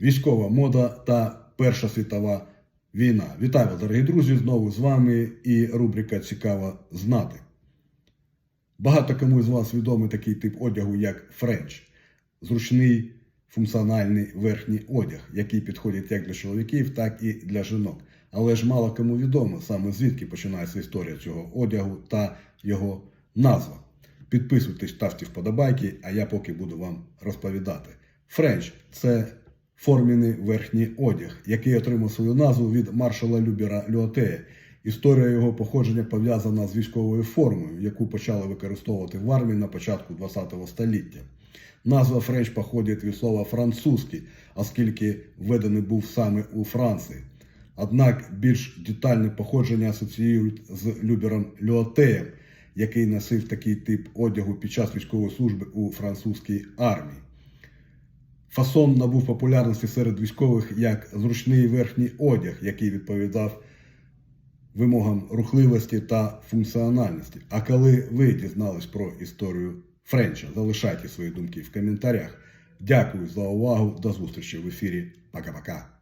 військова мода та Перша світова війна. Вітаю вас, дорогі друзі! Знову з вами і рубрика Цікаво знати. Багато кому з вас відомий такий тип одягу, як френч. Зручний функціональний верхній одяг, який підходить як для чоловіків, так і для жінок. Але ж мало кому відомо саме звідки починається історія цього одягу та його назва. Підписуйтесь, ставте вподобайки, а я поки буду вам розповідати. Френч це формений верхній одяг, який отримав свою назву від маршала Любера Люатея. Історія його походження пов'язана з військовою формою, яку почали використовувати в армії на початку ХХ століття. Назва Френч походить від слова французький, оскільки введений був саме у Франції. Однак більш детальне походження асоціюють з Любером Люатеєм, який носив такий тип одягу під час військової служби у французькій армії. Фасон набув популярності серед військових як зручний верхній одяг, який відповідав вимогам рухливості та функціональності. А коли ви дізнались про історію Френча, залишайте свої думки в коментарях. Дякую за увагу. До зустрічі в ефірі. Пока-пока.